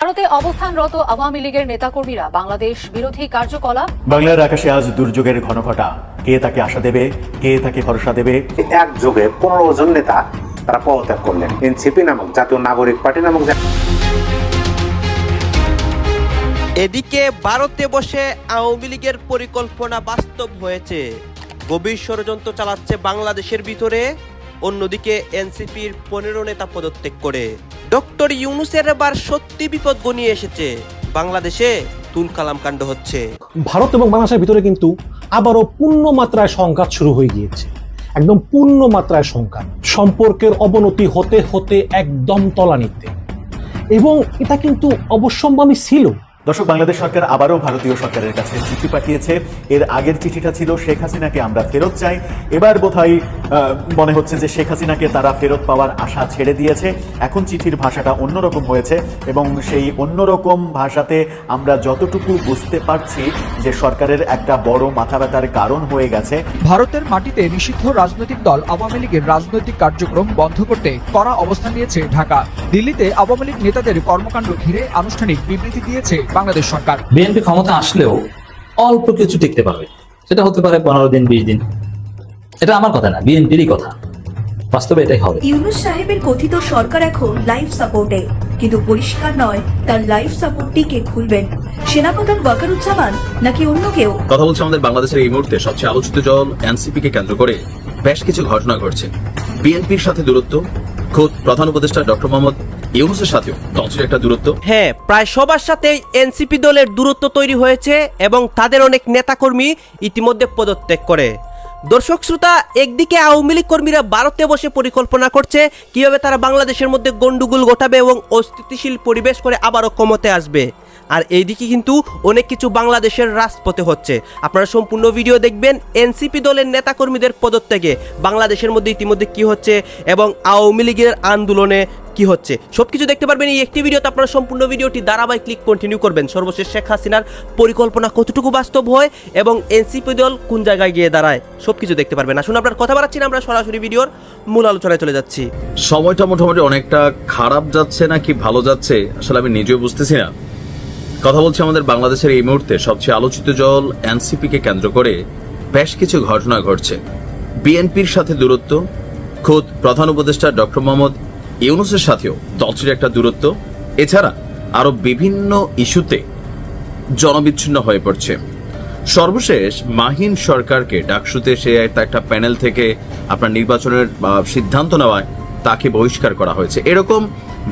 ভারতে অবস্থানরত আওয়ামী লীগের নেতাকর্মীরা বাংলাদেশ বিরোধী কার্যকলাপ বাংলার আকাশে আজ দুর্যোগের ঘনঘটা। কে তাকে আশা দেবে? কে তাকে ভরসা দেবে? একযোগে পনেরো জন নেতা তারা পদত্যাগ করলেন। এনসিপি নামক জাতীয় নাগরিক পার্টি নামক এদিকে ভারতে বসে আওয়ামী লীগের পরিকল্পনা বাস্তব হয়েছে। গভীর ষড়যন্ত্র চালাচ্ছে বাংলাদেশের ভিতরে অন্যদিকে এনসিপির পনেরো নেতা পদত্যাগ করে। ডক্টর ইউনুসের এবার সত্যি বিপদ গনিয়ে এসেছে। বাংলাদেশে তুল কালাম কাণ্ড হচ্ছে। ভারত এবং বাংলাদেশের ভিতরে কিন্তু আবারও পূর্ণ মাত্রায় সংঘাত শুরু হয়ে গিয়েছে। একদম পূর্ণ মাত্রায় সংঘাত। সম্পর্কের অবনতি হতে হতে একদম তলানিতে। এবং এটা কিন্তু অবশ্যম্ভাবী ছিল। দর্শক, বাংলাদেশ সরকার আবারও ভারতীয় সরকারের কাছে চিঠি পাঠিয়েছে। এর আগের চিঠিটা ছিল, শেখ হাসিনাকে আমরা ফেরত চাই। এবার বোধহয় মনে হচ্ছে যে শেখ হাসিনাকে তারা ফেরত পাওয়ার আশা ছেড়ে দিয়েছে। এখন চিঠির ভাষাটা অন্যরকম হয়েছে এবং সেই অন্যরকম ভাষাতে আমরা যতটুকু বুঝতে পারছি যে সরকারের একটা বড় মাথা ব্যথার কারণ হয়ে গেছে। ভারতের মাটিতে নিষিদ্ধ রাজনৈতিক দল আওয়ামী লীগের রাজনৈতিক কার্যক্রম বন্ধ করতে কড়া অবস্থান নিয়েছে ঢাকা। দিল্লিতে আওয়ামী লীগ নেতাদের কর্মকাণ্ড ঘিরে আনুষ্ঠানিক বিবৃতি দিয়েছে বাংলাদেশ সরকার। বিএনপি ক্ষমতা আসলেও অল্প কিছু টিকতে পারবে। সেটা হতে পারে পনেরো দিন বিশ দিন। এটা আমার কথা না বিএনপিরই কথা। বাস্তবে এটাই হবে। ইউনুস সাহেবের কথিত সরকার এখন লাইফ সাপোর্টে। কিন্তু পরিষ্কার নয় তার লাইফ সাপোর্টটি কে খুলবেন? সেনাপ্রধান ওয়াকারুজ্জামান নাকি অন্য কেউ? কথা বলছে আমাদের বাংলাদেশের এই মুহূর্তে সবচেয়ে আলোচিত দল এনসিপি কে কেন্দ্র করে বেশ কিছু ঘটনা ঘটছে। বিএনপির সাথে দূরত্ব খোদ প্রধান উপদেষ্টা ডক্টর মোহাম্মদ ইউনুসের সাথেও? দলটির একটা দূরত্ব? হ্যাঁ প্রায় সবার সাথেই এনসিপি দলের দূরত্ব তৈরি হয়েছে এবং তাদের অনেক নেতাকর্মী ইতিমধ্যে পদত্যাগ করে। দর্শক শ্রোতা, একদিকে আওয়ামী লীগ কর্মীরা ভারতে বসে পরিকল্পনা করছে, কীভাবে তারা বাংলাদেশের মধ্যে গন্ডগোল ঘটাবে এবং অস্থিতিশীল পরিবেশ করে আবারও ক্ষমতায় আসবে। আর এইদিকে কিন্তু অনেক কিছু বাংলাদেশের রাজপথে হচ্ছে। আপনারা সম্পূর্ণ ভিডিও দেখবেন এনসিপি দলের নেতাকর্মীদের পদত্যাগে, বাংলাদেশের মধ্যে ইতিমধ্যে কি হচ্ছে এবং আওয়ামী লীগের আন্দোলনে কি হচ্ছে? সবকিছু দেখতে পারবেন এই একটি ভিডিওতে। আপনারা সম্পূর্ণ ভিডিওটি ধারাবাহিক ক্লিক কন্টিনিউ করবেন। সর্বশেষ শেখ হাসিনার পরিকল্পনা কতটুকু বাস্তব হয় এবং এনসিপি দল কোন জায়গায় গিয়ে দাঁড়ায়, সবকিছু দেখতে পারবেন। আসুন আপনার কথা বাড়াচ্ছি না, আমরা সরাসরি ভিডিওর মূল আলোচনায় চলে যাচ্ছি। সময়টা মোটামুটি অনেকটা খারাপ যাচ্ছে নাকি ভালো যাচ্ছে, আসলে আমি নিজেও বুঝতেছি না। কথা বলছি আমাদের বাংলাদেশের এই মুহূর্তে সবচেয়ে আলোচিত দল এনসিপি কে কেন্দ্র করে। বেশ কিছু ঘটনা ঘটছে। বিএনপির সাথে দূরত্ব, খোদ প্রধান উপদেষ্টা ডক্টর মোহাম্মদ ইউনুসের সাথেও দলটির একটা দূরত্ব। এছাড়া আরও বিভিন্ন ইস্যুতে জনবিচ্ছিন্ন হয়ে পড়ছে। সর্বশেষ মাহিন সরকারকে ডাকসুতে সে একটা প্যানেল থেকে আপনার নির্বাচনের সিদ্ধান্ত নেওয়ায় তাকে বহিষ্কার করা হয়েছে। এরকম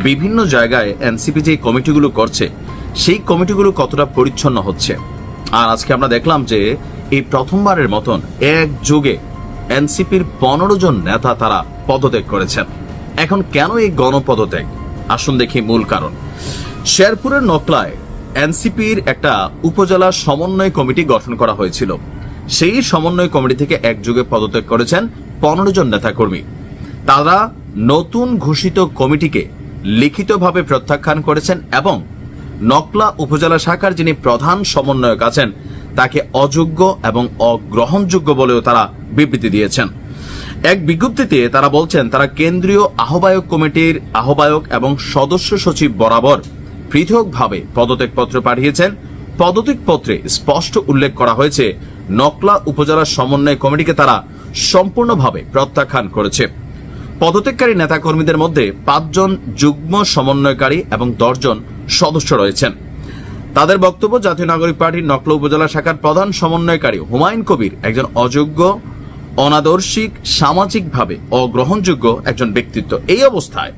বিভিন্ন জায়গায় এনসিপি যে কমিটিগুলো করছে, সেই কমিটিগুলো কতটা পরিচ্ছন্ন হচ্ছে? আর আজকে আমরা দেখলাম যে এই প্রথমবারের মতন এক যুগে এনসিপির পনেরো জন নেতা তারা পদত্যাগ করেছেন। এখন কেন এই গণপদত্যাগ? আসুন দেখি মূল কারণ। শেরপুরের নকলায় এনসিপির একটা উপজেলা সমন্বয় কমিটি গঠন করা হয়েছিল। সেই সমন্বয় কমিটি থেকে একযোগে পদত্যাগ করেছেন পনেরো জন নেতাকর্মী। তারা নতুন ঘোষিত কমিটিকে লিখিতভাবে প্রত্যাখ্যান করেছেন এবং নকলা উপজেলা শাখার যিনি প্রধান সমন্বয়ক আছেন, তাকে অযোগ্য এবং অগ্রহণযোগ্য বলেও তারা বিবৃতি দিয়েছেন। এক বিজ্ঞপ্তিতে তারা বলছেন, তারা কেন্দ্রীয় আহ্বায়ক কমিটির আহ্বায়ক এবং সদস্য সচিব বরাবর পৃথকভাবে পদত্যাগপত্র পাঠিয়েছেন। পদত্যাগপত্রে স্পষ্ট উল্লেখ করা হয়েছে, নকলা উপজেলা সমন্বয় কমিটিকে তারা সম্পূর্ণভাবে প্রত্যাখ্যান করেছে। পদত্যাগকারী নেতাকর্মীদের মধ্যে পাঁচজন যুগ্ম সমন্বয়কারী এবং দশজন সদস্য রয়েছেন। তাদের বক্তব্য, জাতীয় নাগরিক পার্টির নকলা উপজেলা শাখার প্রধান সমন্বয়কারী হুমায়ুন কবির, একজন অযোগ্য অনাদর্শিক, সামাজিকভাবে অগ্রহণযোগ্য একজন ব্যক্তিত্ব। এই অবস্থায়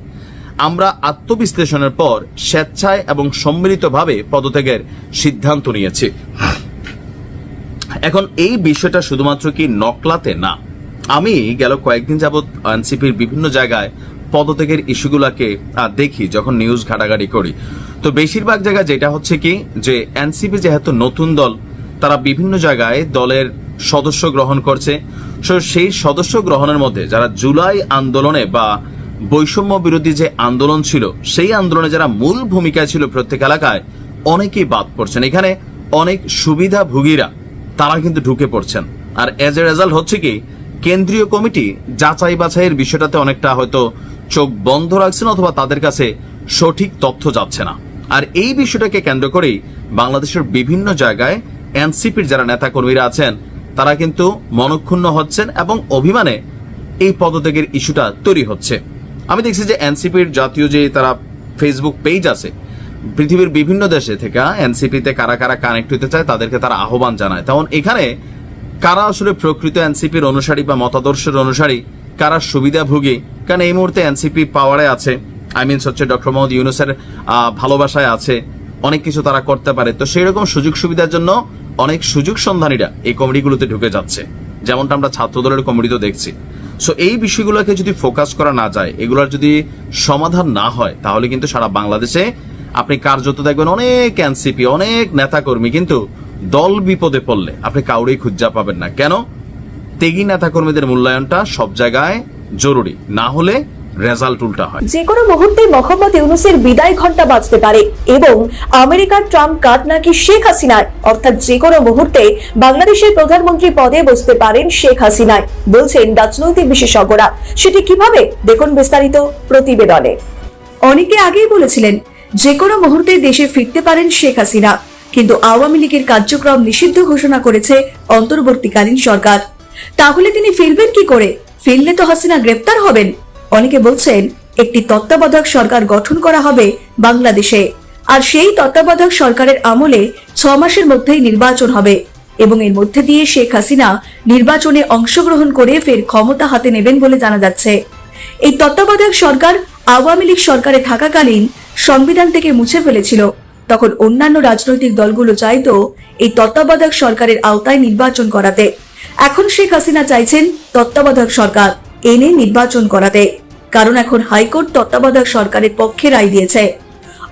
আমরা আত্মবিশ্লেষণের পর স্বেচ্ছায় এবং সম্মিলিতভাবে পদত্যাগের সিদ্ধান্ত নিয়েছি। এখন এই বিষয়টা শুধুমাত্র কি নকলাতে না। আমি গেল কয়েকদিন যাবৎ এনসিপির বিভিন্ন জায়গায় পদত্যাগের ইস্যুগুলাকে দেখি যখন নিউজ ঘাটাঘাটি করি। তো বেশিরভাগ জায়গায় যেটা হচ্ছে কি, যে এনসিপি যেহেতু নতুন দল, তারা বিভিন্ন জায়গায় দলের সদস্য গ্রহণ করছে। সেই সদস্য গ্রহণের মধ্যে যারা জুলাই আন্দোলনে বা বৈষম্য বিরোধী যে আন্দোলন ছিল, সেই আন্দোলনে যারা মূল ভূমিকায় ছিল প্রত্যেক এলাকায়, অনেকেই বাদ পড়ছেন। এখানে অনেক সুবিধাভোগীরা, তারা কিন্তু ঢুকে পড়ছেন। আর এজ এ রেজাল্ট হচ্ছে কি, কেন্দ্রীয় কমিটি যাচাই বাছাইয়ের বিষয়টাতে অনেকটা হয়তো চোখ বন্ধ রাখছেন অথবা তাদের কাছে সঠিক তথ্য যাচ্ছে না। আর এই বিষয়টাকে কেন্দ্র করেই বাংলাদেশের বিভিন্ন জায়গায় এনসিপির যারা নেতাকর্মীরা আছেন তারা কিন্তু মনক্ষুণ্ণ হচ্ছেন এবং অভিমানে এই পদত্যাগের ইস্যুটা তৈরি হচ্ছে। আমি দেখছি যে এনসিপির জাতীয় যে তারা ফেসবুক পেজ আছে, পৃথিবীর বিভিন্ন দেশে থেকে এনসিপিতে কারা কারা কানেক্ট হতে চায়, তাদেরকে তারা আহ্বান জানায়। তেমন এখানে কারা আসলে প্রকৃত এনসিপির অনুসারী বা মতাদর্শের অনুসারী, কারা সুবিধাভোগী? কারণ এই মুহূর্তে এনসিপি পাওয়ারে আছে আই মিনস হচ্ছে ডক্টর মোহাম্মদ ইউনুসের ভালোবাসায় আছে, অনেক কিছু তারা করতে পারে। তো সেই রকম সুযোগ সুবিধার জন্য অনেক সুযোগ সন্ধানীরা এই কমিটিগুলোতে ঢুকে যাচ্ছে। যেমনটা আমরা ছাত্রদলের কমিটিতে দেখছি। সো এই বিষয়গুলোকে যদি ফোকাস করা না যায়, এগুলোর যদি সমাধান না হয়, তাহলে কিন্তু সারা বাংলাদেশে আপনি কার্যত দেখবেন অনেক এনসিপি, অনেক নেতাকর্মী কিন্তু দল বিপদে পড়লে আপনি কাউরেই খুঁজা পাবেন না। কেন? তেগি নেতাকর্মীদের মূল্যায়নটা সব জায়গায় জরুরি। না হলে রেজাল্ট উল্টা হয়। যে কোনো মুহূর্তে মোহাম্মদ ইউনুসের বিদায় ঘণ্টা বাজতে পারে এবং আমেরিকার ট্রাম্প কার্ড নাকি শেখ হাসিনার, অর্থাৎ যে কোনো মুহূর্তে বাংলাদেশের প্রধানমন্ত্রী পদে বসতে পারেন শেখ হাসিনায়, বলছেন রাজনৈতিক বিশেষজ্ঞরা। সেটি কীভাবে? দেখুন বিস্তারিত প্রতিবেদনে। অনেকে আগেই বলেছিলেন যে কোনো মুহূর্তে দেশে ফিরতে পারেন শেখ হাসিনা, কিন্তু আওয়ামী লীগের কার্যক্রম নিষিদ্ধ ঘোষণা করেছে অন্তর্বর্তীকালীন সরকার। তাহলে তিনি ফিরবেন কি করে? ফিরলে তো হাসিনা গ্রেপ্তার হবেন। অনেকে বলছেন একটি তত্ত্বাবধায়ক সরকার গঠন করা হবে বাংলাদেশে, আর সেই তত্ত্বাবধায়ক সরকারের আমলে ছ মাসের মধ্যেই নির্বাচন হবে এবং এর মধ্যে দিয়ে শেখ হাসিনা নির্বাচনে অংশগ্রহণ করে ফের ক্ষমতা হাতে নেবেন বলে জানা যাচ্ছে। এই তত্ত্বাবধায়ক সরকার আওয়ামী লীগ সরকারে থাকাকালীন সংবিধান থেকে মুছে ফেলেছিল। তখন অন্যান্য রাজনৈতিক দলগুলো চাইতো এই তত্ত্বাবধায়ক সরকারের আওতায় নির্বাচন করাতে। এখন শেখ হাসিনা চাইছেন তত্ত্বাবধায়ক সরকার। এনে নির্বাচন করাতে, কারণ এখন হাইকোর্ট তত্ত্বাবধায়ক সরকারের পক্ষে রায় দিয়েছে।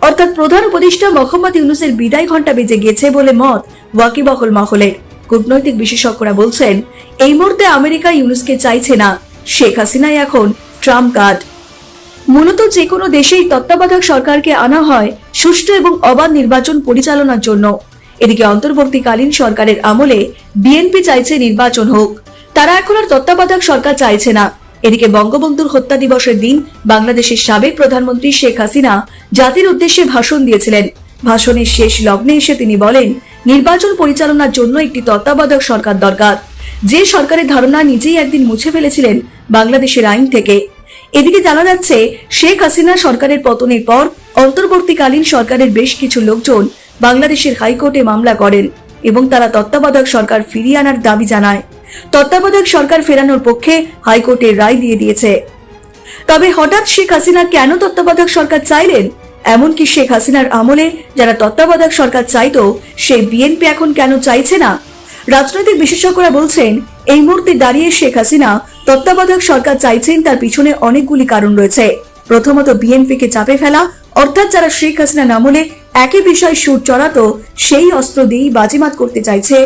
অর্থাৎ প্রধান উপদেষ্টা মোহাম্মদ ইউনুসের বিদায় ঘণ্টা বেজে গেছে বলে মত ওয়াকিবহল মহলের। কূটনৈতিক বিশেষজ্ঞরা বলছেন, এই মুহূর্তে আমেরিকা ইউনুসকে চাইছে না। শেখ হাসিনাই এখন ট্রাম্প কার্ড মূলত যে কোনো দেশেই তত্ত্বাবধায়ক সরকারকে আনা হয় সুষ্ঠু এবং অবাধ নির্বাচন পরিচালনার জন্য। এদিকে অন্তর্বর্তীকালীন সরকারের আমলে বিএনপি চাইছে নির্বাচন হোক। তারা এখন আর তত্ত্বাবধায়ক সরকার চাইছে না। এদিকে বঙ্গবন্ধুর হত্যা দিবসের দিন বাংলাদেশের সাবেক প্রধানমন্ত্রী শেখ হাসিনা জাতির উদ্দেশ্যে ভাষণ দিয়েছিলেন। ভাষণের শেষ লগ্নে এসে তিনি বলেন, নির্বাচন পরিচালনার জন্য একটি তত্ত্বাবধায়ক সরকার দরকার। যে সরকারের ধারণা নিজেই একদিন মুছে ফেলেছিলেন বাংলাদেশের আইন থেকে। এদিকে জানা যাচ্ছে, শেখ হাসিনা সরকারের পতনের পর অন্তর্বর্তীকালীন সরকারের বেশ কিছু লোকজন বাংলাদেশের হাইকোর্টে মামলা করেন এবং তারা তত্ত্বাবধায়ক সরকার ফিরিয়ে আনার দাবি জানায়। তত্ত্বাবধায়ক সরকার ফেরানোর পক্ষে হাইকোর্টের রায় দিয়ে দিয়েছে। তবে হঠাৎ শেখ হাসিনা কেন তত্ত্বাবধায়ক সরকার চাইলেন? এমনকি শেখ হাসিনার আমলে যারা তত্ত্বাবধায়ক সরকার চাইতো, সেই বিএনপি এখন কেন চাইছে না? রাজনৈতিক বিশেষজ্ঞরা বলছেন, এই মুহূর্তে দাঁড়িয়ে শেখ হাসিনা তত্ত্বাবধায়ক সরকার চাইছেন তার পিছনে অনেকগুলি কারণ রয়েছে। প্রথমত, বিএনপিকে চাপে ফেলা, অর্থাৎ যারা শেখ হাসিনার আমলে একই বিষয় সুর চড়াতো, সেই অস্ত্র দিয়েই বাজিমাত করতে চাইছে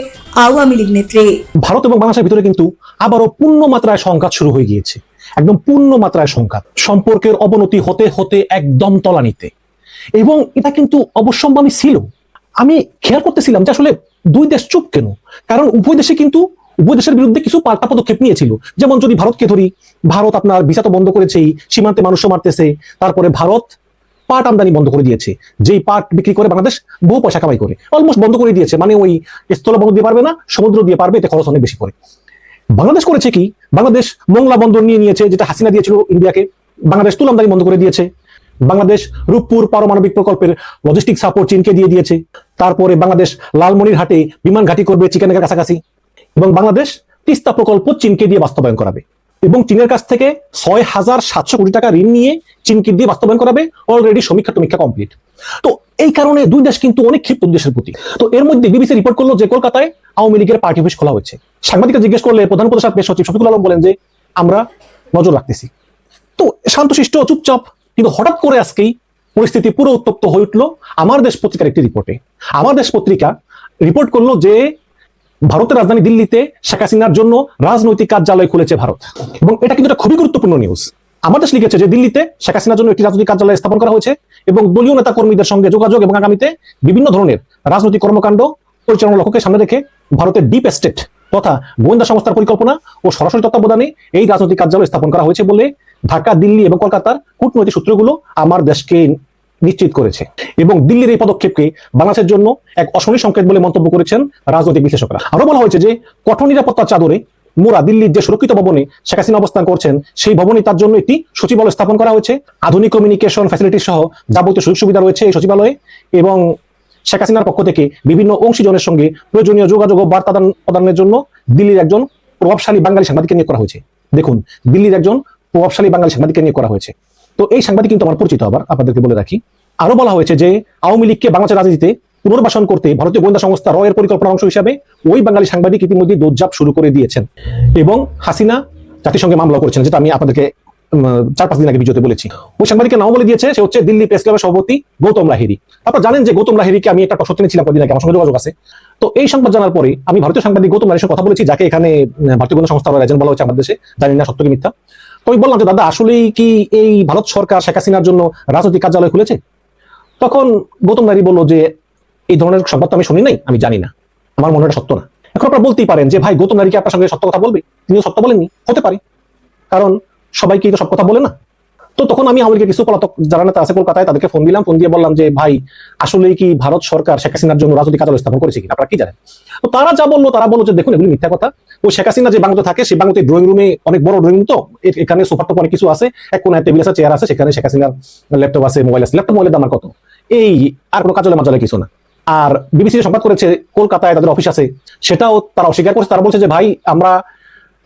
আওয়ামী লীগ নেত্রী। ভারত এবং বাংলাদেশের ভিতরে কিন্তু আবারও পূর্ণ মাত্রায় সংঘাত শুরু হয়ে গিয়েছে। একদম পূর্ণ মাত্রায় সংঘাত। সম্পর্কের অবনতি হতে হতে একদম তলানিতে। এবং এটা কিন্তু অবশ্যম্ভাবী ছিল। আমি খেয়াল করতেছিলাম যে আসলে দুই দেশ চুপ কেন? কারণ উভয় দেশে কিন্তু উভয় দেশের বিরুদ্ধে কিছু পাল্টা পদক্ষেপ নিয়েছিল। যেমন যদি ভারতকে ধরি, ভারত আপনার ভিসা তো বন্ধ করেছেই, সীমান্তে মানুষও মারতেছে। তারপরে ভারত পাট আমদানি বন্ধ করে দিয়েছে। যেই পাট বিক্রি করে বাংলাদেশ বহু পয়সা কামাই করে। অলমোস্ট বন্ধ করে দিয়েছে। মানে ওই স্থল বন্ধ দিয়ে পারবে না, সমুদ্র দিয়ে পারবে, এতে খরচ অনেক বেশি পড়ে। বাংলাদেশ করেছে কি? বাংলাদেশ মোংলা বন্দর নিয়ে নিয়েছে, যেটা হাসিনা দিয়েছিল ইন্ডিয়াকে। বাংলাদেশ তুল আমদানি বন্ধ করে দিয়েছে। বাংলাদেশ রূপপুর পারমাণবিক প্রকল্পের লজিস্টিক সাপোর্ট চীনকে দিয়ে দিয়েছে। তারপরে বাংলাদেশ লালমনিরহাটে বিমান ঘাঁটি করবে চিকেনের কাছাকাছি। এবং বাংলাদেশ তিস্তা প্রকল্প চীনকে দিয়ে বাস্তবায়ন করাবে। এবং চীনের কাছ থেকে ছয় হাজার সাতশো কোটি টাকা ঋণ নিয়ে চীনকে দিয়ে বাস্তবায়ন করাবে অলরেডি সমীক্ষা টমীক্ষা কমপ্লিট তো এই কারণে দুই দেশ কিন্তু অনেক ক্ষিপ্ত উদ্দেশ্যের প্রতি তো এর মধ্যে বিবিসি রিপোর্ট করল যে কলকাতায় আওয়ামী লীগের পার্টি অফিস খোলা হয়েছে। সাংবাদিকরা জিজ্ঞেস করলে প্রধান উপদেষ্টা পেশ সচিব শফিকুল আলম বলেন যে, আমরা নজর রাখতেছি। তো শান্তশিষ্ট, চুপচাপ, কিন্তু হঠাৎ করে আজকেই পরিস্থিতি পুরো উত্তপ্ত হয়ে উঠল আমার দেশ পত্রিকার একটি রিপোর্টে আমার দেশ পত্রিকা রিপোর্ট করল যে ভারতের রাজধানী দিল্লিতে শেখ হাসিনার জন্য রাজনৈতিক কার্যালয় খুলেছে ভারত। এবং এটা কিন্তু একটা খুবই গুরুত্বপূর্ণ নিউজ আমার দেশ লিখেছে যে দিল্লিতে শেখ হাসিনার জন্য একটি রাজনৈতিক কার্যালয় স্থাপন করা হয়েছে এবং দলীয় নেতা কর্মীদের সঙ্গে যোগাযোগ এবং আগামীতে বিভিন্ন ধরনের রাজনৈতিক কর্মকাণ্ড পরিচালনা লক্ষ্যকে সামনে রেখে ভারতের ডিপ এস্টেট তথা গোয়েন্দা সংস্থার পরিকল্পনা ও সরাসরি তত্ত্বাবধানে এই রাজনৈতিক কার্যালয় স্থাপন করা হয়েছে বলে ঢাকা, দিল্লি এবং কলকাতার কূটনৈতিক সূত্রগুলো আমার দেশকে নিশ্চিত করেছে। এবং দিল্লির এই পদক্ষেপকে বাংলাদেশের জন্য এক অশনি সংকেত বলে মন্তব্য করেছেন রাজনৈতিক বিশ্লেষকরা। আরও বলা হয়েছে যে, কঠোর নিরাপত্তার চাদরে মোরা দিল্লির যে সুরক্ষিত ভবনে শেখ হাসিনা অবস্থান করছেন, সেই ভবনে তার জন্য একটি সচিবালয় স্থাপন করা হয়েছে। আধুনিক কমিউনিকেশন ফ্যাসিলিটি সহ যাবতীয় সুযোগ সুবিধা রয়েছে এই সচিবালয়ে এবং শেখ হাসিনার পক্ষ থেকে বিভিন্ন অংশীজনের সঙ্গে প্রয়োজনীয় যোগাযোগ ও বার্তা দান প্রদানের জন্য দিল্লির একজন প্রভাবশালী বাঙালি সাংবাদিককে নিয়োগ করা হয়েছে। দেখুন, দিল্লির একজন প্রভাবশালী বাঙালি সাংবাদিককে নিয়োগ করা হয়েছে। তো এই সাংবাদিক কিন্তু আমার পরিচিত আবার, আপনাদেরকে বলে রাখি। আরও বলা হয়েছে যে, আওয়ামী লীগকে বাংলাদেশের রাজনীতিতে পুনর্বাসন করতে ভারতীয় গোয়েন্দা সংস্থা রয়ের পরিকল্পনা অংশ হিসাবে ওই বাঙালি সাংবাদিক ইতিমধ্যে দৌড়ঝাঁপ শুরু করে দিয়েছেন। এবং হাসিনা জাতিসংঘে মামলা করেছেন যেটা আমি আপনাদেরকে চার পাঁচ দিন আগে ভিডিওতে বলেছি। ওই সাংবাদিককে নাম বলে দিয়েছে, সে হচ্ছে দিল্লি প্রেস ক্লাবের সভাপতি গৌতম লাহিরি আপনারা জানেন যে গৌতম লাহিরিকে আমি একটা প্রশ্ন ছিলাম কদিন আগে, আমার সঙ্গে যোগাযোগ আছে। তো এই সংবাদ জানার পরে আমি ভারতীয় সাংবাদিক গৌতম লাহিরির কথা বলেছি, যাকে এখানে ভারতীয় গোয়েন্দা সংস্থা এজেন্ট বলা হচ্ছে আমাদের দেশে, জানি না সত্য কি মিথ্যা। তো আমি বললাম যে, দাদা, আসলেই কি এই ভারত সরকার শেখ হাসিনার জন্য রাজনৈতিক কার্যালয় খুলেছে? তখন গৌতম নারী বলল যে, এই ধরনের সংবাদ তো আমি শুনি নাই, আমি জানি না। আমার মনে সত্য না। এখন আপনারা বলতেই পারেন যে, ভাই, গৌতম নারীকে আপনার সঙ্গে সত্য কথা বলবে? তিনিও সত্য বলেননি, হতে পারে। কারণ সবাইকে তো সব কথা বলে না। তো তখন আমি আমাদেরকে কিছু পলাতক যারা নেতা আছে কলকাতায় তাদেরকে ফোন দিলাম ফোন দিয়ে বললাম যে, ভাই, আসলেই কি ভারত সরকার শেখ হাসিনার জন্য রাজনৈতিক কার্যালয় স্থাপন করেছে কিনা? আপনারা কি জানেন? তো তারা যা বলল, তারা বলল যে, দেখুন, এগুলি মিথ্যা কথা। ওই শেখ হাসিনা যে বাংলাতে থাকে, সেই বাংলাতে ড্রয়িং রুমে অনেক বড় ড্রয়িং তো এখানে সোফার টপ অনেক কিছু আছে। এক কোনায় টেবিল আছে চেয়ার আছে, সেখানে শেখ হাসিনার ল্যাপটপ আছে মোবাইল আছে। ল্যাপটপ মোবাইলের দাম কত? এই আর কোনো কার্যালয় মার্যালয় কিছু না। আর বিবিসি সংবাদ করেছে, কলকাতায় তাদের অফিস আছে। সেটাও তারা অস্বীকার করছে। তারা বলছে যে, ভাই, আমরা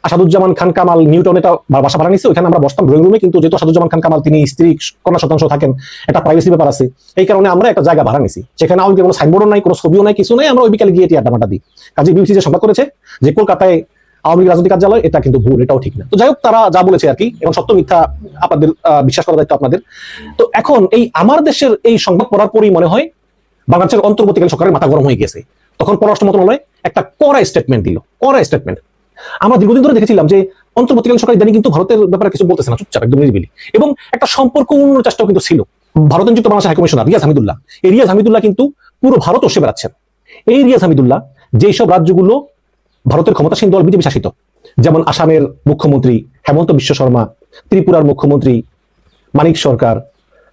আসাদুজ্জামান খান কামাল নিউটন এটা বাসা ভাড়া নিচ্ছে ওখানে আমরা বসতাম ড্রয়িং রুমে কিন্তু যেহেতু আসাদুজ্জামান খান কামাল, তিনি স্ত্রী, কন্যা শতাংশ থাকেন, একটা প্রাইভেসি ব্যাপার আছে। এই কারণে আমরা একটা জায়গা ভাড়া নিছি সেখানে আমাদের কোনো সাইনবোর্ডও নাই, কোনো ছবিও নাই, কিছু নাই, আমরা ওই বিকালে গিয়ে এটি আড্ডা দিই। কাজে বিবিসি যে সংবাদ করেছে যে কলকাতায় আওয়ামী লীগ রাজনৈতিক কার্যালয়, এটা কিন্তু ভুল, এটাও ঠিক না। তো যাই হোক, তারা যা বলেছে আর কি, এবং সত্য মিথ্যা আপনাদের বিশ্বাস করার দায়িত্ব আপনাদের। তো এখন এই আমার দেশের এই সংবাদ পড়ার পরেই মনে হয় বাংলাদেশের অন্তর্বর্তীকালীন সরকারের মাথা গরম হয়ে গেছে। তখন পররাষ্ট্র মন্ত্রণালয় একটা কড়া স্টেটমেন্ট দিল, কড়া স্টেটমেন্ট আমরা দীর্ঘদিন ধরে দেখেছিলাম যে অন্তর্বর্তীকালীন সরকার ইদানি কিন্তু ভারতের ব্যাপারে কিছু বলতেছে না, চুপচাপ, একদম নিরিবিলি। এবং একটা সম্পর্ক উন্নয়নের চেষ্টাও কিন্তু ছিল। ভারত যুক্ত বাংলাদেশ হাই কমিশনার রিয়াজ হামিদুল্লাহ। এই রিয়াজ হামিদুল্লাহ কিন্তু পুরো ভারত অসে বেড়াচ্ছেন। এই রিয়াজ হামিদুল্লাহ যেই সব রাজ্যগুলো ভারতের ক্ষমতাসীন দল বিজেপি শাসিত, যেমন আসামের মুখ্যমন্ত্রী হেমন্ত বিশ্ব শর্মা, ত্রিপুরার মুখ্যমন্ত্রী মানিক সরকার,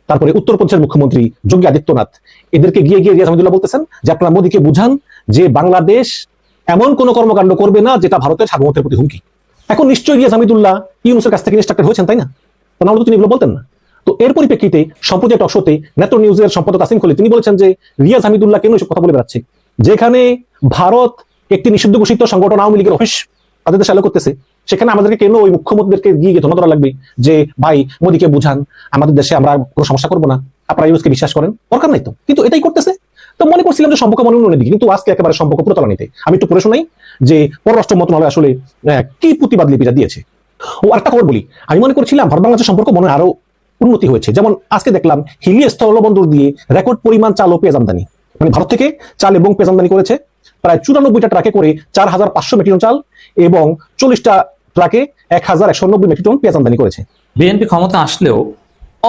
তারপরে উত্তরপ্রদেশের মুখ্যমন্ত্রী যোগী আদিত্যনাথ, এদেরকে গিয়ে গিয়ে রিয়াজ হামিদুল্লাহ বলতেছেন যে, আপনারা মোদীকে বুঝান যে, বাংলাদেশ এমন কোন কর্মকাণ্ড করবে না যেটা ভারতের সার্বভৌমত্বের প্রতি হুমকি। এখন নিশ্চয়ই রিয়াজ হামিদুল্লাহ ইউনুসের কাছ থেকে ইনস্ট্রাক্টেড হয়েছেন, তাই না? তা নাহলে তিনি এগুলো বলতেন না। তো এর পরিপ্রেক্ষিতে সম্প্রতি একটা শোতে নেত্র নিউজের সম্পাদক আসিম খলি তিনি বলেছেন যে রিয়াজ হামিদুল্লাহ কেন এসব কথা বলে বেড়াচ্ছে? যেখানে ভারত একটি নিষিদ্ধ ঘোষিত সংগঠন আওয়ামী লীগের অফিস তাদের দেশে আলো করতেছে, সেখানে আমাদেরকে কেন ওই মুখ্যমন্ত্রীদেরকে গিয়ে গিয়ে ধন্যবাদ করা লাগবে যে, ভাই, মোদীকে বুঝান, আমাদের দেশে আমরা কোনো সমস্যা করব না, আপনারা ইউনুসকে বিশ্বাস করেন। দরকার নাই তো। কিন্তু এটাই করতেছে। তো মনে করছিলাম যে সম্পর্ক মনে উন্নয়নের দিকে কিন্তু আজকে একেবারে সম্পর্ক পুরো তলানিতে আমি একটু পড়ে শোনাই যে পররাষ্ট্র মন্ত্রণালয় আসলে কি প্রতিবাদ লিপিটা দিয়েছে। ও আরেকটা খবর বলি, আমি মনে করছিলাম ভারত বাংলাদেশের সম্পর্ক মনে আরও উন্নতি হয়েছে। যেমন আজকে দেখলাম হিলি স্থলবন্দর দিয়ে রেকর্ড পরিমাণ চাল ও পেঁয়াজ আমদানি। মানে ভারত থেকে চাল এবং পেঁয়াজ আমদানি করেছে প্রায় চুরানব্বইটা ট্রাকে করে চার হাজার পাঁচশো মেট্রিক টন চাল এবং চল্লিশটা ট্রাকে এক হাজার একশো নব্বই মেট্রিক টন পেঁয়াজ আমদানি করেছে। বিএনপি ক্ষমতা আসলেও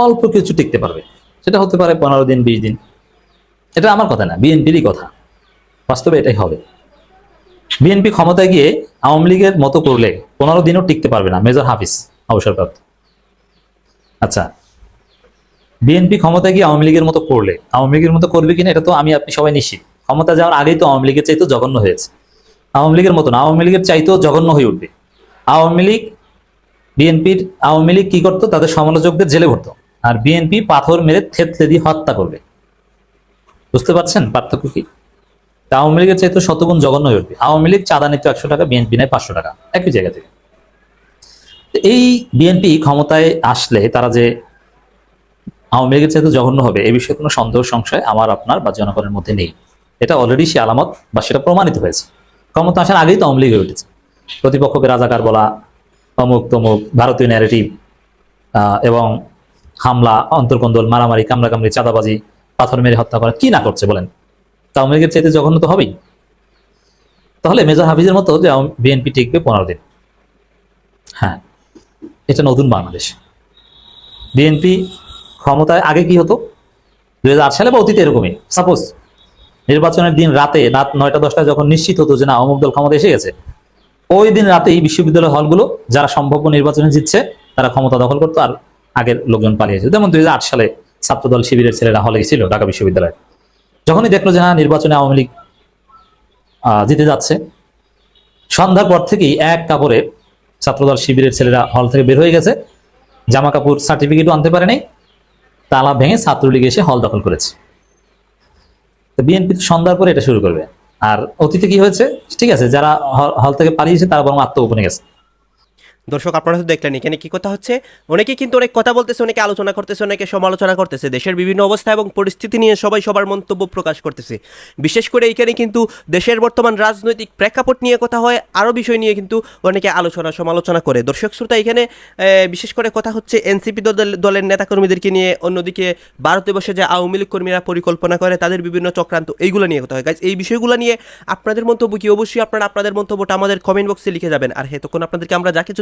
অল্প কিছু টিকতে পারবে। সেটা হতে পারে পনেরো দিন, বিশ দিন। এটা আমার কথা না বিএনপিরই কথা। বাস্তবে এটাই হবে। বিএনপি ক্ষমতায় গিয়ে আওয়ামী লীগের মতো করলে পনেরো দিনও টিকতে পারবে না, মেজর হাফিজ, অবসরপ্রাপ্ত। আচ্ছা বিএনপি ক্ষমতায় গিয়ে আওয়ামী লীগের মতো করলে, আওয়ামী লীগের মতো করবে কিনা এটা তো আমি, আপনি সবাই নিশ্চিত। ক্ষমতা যাওয়ার আগেই তো আওয়ামী লীগের চাইতেও জঘন্য হয়েছে। আওয়ামী লীগের মতো না, আওয়ামী লীগের চাইতেও জঘন্য হয়ে উঠবে। আওয়ামী লীগ বিএনপির আওয়ামী লীগ কি করতো? তাদের সমালোচকদের জেলে ভরতো। আর বিএনপি পাথর মেরে থেতলে দিয়ে হত্যা করবে। বুঝতে পারছেন পার্থক্য কি? তা আওয়ামী লীগের চাইতে শতগুণ জঘন্য উঠবে আওয়ামী লীগ চাঁদা নিত একশো টাকা, বিএনপি নেয় পাঁচশো টাকা। একই জায়গা থেকে। এই বিএনপি ক্ষমতায় আসলে তারা যে আওয়ামী লীগের চাইতে জঘন্য হবে, এ বিষয়ে কোনো সন্দেহ, সংশয় আমার, আপনার বা জনগণের মধ্যে নেই। এটা অলরেডি সে আলামত বা সেটা প্রমাণিত হয়েছে। ক্ষমতা আসার আগেই তো আওয়ামী লীগ হয়ে উঠেছে। প্রতিপক্ষকে রাজাকার বলা, অমুক তমুক ভারতীয় ন্যারেটিভ এবং হামলা, অন্তর্কন্দল, মারামারি, কামড়াকামড়ি, চাঁদাবাজি পাথর মেরে হত্যা করা। কি না করছে বলেন? আওয়ামী লীগের চাইতে জঘন্য তো হবেই। তাহলে মেজর হাফিজের মতো যে বিএনপি টিকবে পনেরো দিন। হ্যাঁ এটা নতুন বাংলাদেশ। বিএনপি ক্ষমতায় আগে কি হতো? দুই সালে বা অতীতে এরকমই। সাপোজ নির্বাচনের দিন রাতে রাত নয়টা দশটা যখন নিশ্চিত হতো যে না অমুক দল ক্ষমতা এসে গেছে, ওই দিন রাতেই বিশ্ববিদ্যালয় হলগুলো যারা সম্ভাব্য নির্বাচনে জিতছে, তারা ক্ষমতা দখল করতো আর আগের লোকজন পালিয়েছে যেমন দুই হাজার আট সালে ছাত্রদল শিবিরের ছেলেরা হলে ছিল ঢাকা বিশ্ববিদ্যালয়ে। যখনই দেখল যে হ্যাঁ নির্বাচনে আওয়ামী লীগ জিতে যাচ্ছে, সন্ধ্যার পর থেকেই এক কাপড়ে ছাত্রদল শিবিরের ছেলেরা হল থেকে বের হয়ে গেছে। জামা কাপড় সার্টিফিকেটও আনতে পারেনি, তালা ভেঙে ছাত্রলীগ এসে হল দখল করেছে। তো বিএনপি সন্ধ্যার পরে এটা শুরু করবে। আর অতীতে কি হয়েছে? ঠিক আছে, যারা হল- হল থেকে পালিয়েছে, তারা বরং আত্মগোপনে গেছে। দর্শক, আপনারা তো দেখলেন এখানে কি কথা হচ্ছে। অনেকে কিন্তু অনেক কথা বলতেছে, অনেকে আলোচনা করতেছে, অনেকে সমালোচনা করতেছে। দেশের বিভিন্ন অবস্থা এবং পরিস্থিতি নিয়ে সবাই সবার মন্তব্য প্রকাশ করতেছে। বিশেষ করে এখানে কিন্তু দেশের বর্তমান রাজনৈতিক প্রেক্ষাপট নিয়ে কথা হয় আরও বিষয় নিয়ে কিন্তু অনেকে আলোচনা, সমালোচনা করে। দর্শক, শ্রোতা, এখানে বিশেষ করে কথা হচ্ছে এনসিপি দল দলের নেতাকর্মীদেরকে নিয়ে, অন্যদিকে ভারতে বসে যে আওয়ামী লীগ কর্মীরা পরিকল্পনা করে, তাদের বিভিন্ন চক্রান্ত, এইগুলো নিয়ে কথা হয়। গাইজ এই বিষয়গুলো নিয়ে আপনাদের মন্তব্য কি? অবশ্যই আপনারা আপনাদের মন্তব্যটা আমাদের কমেন্ট বক্সে লিখে যাবেন। আর হ্যাঁ তখন আপনাদেরকে আমরা যা কিছু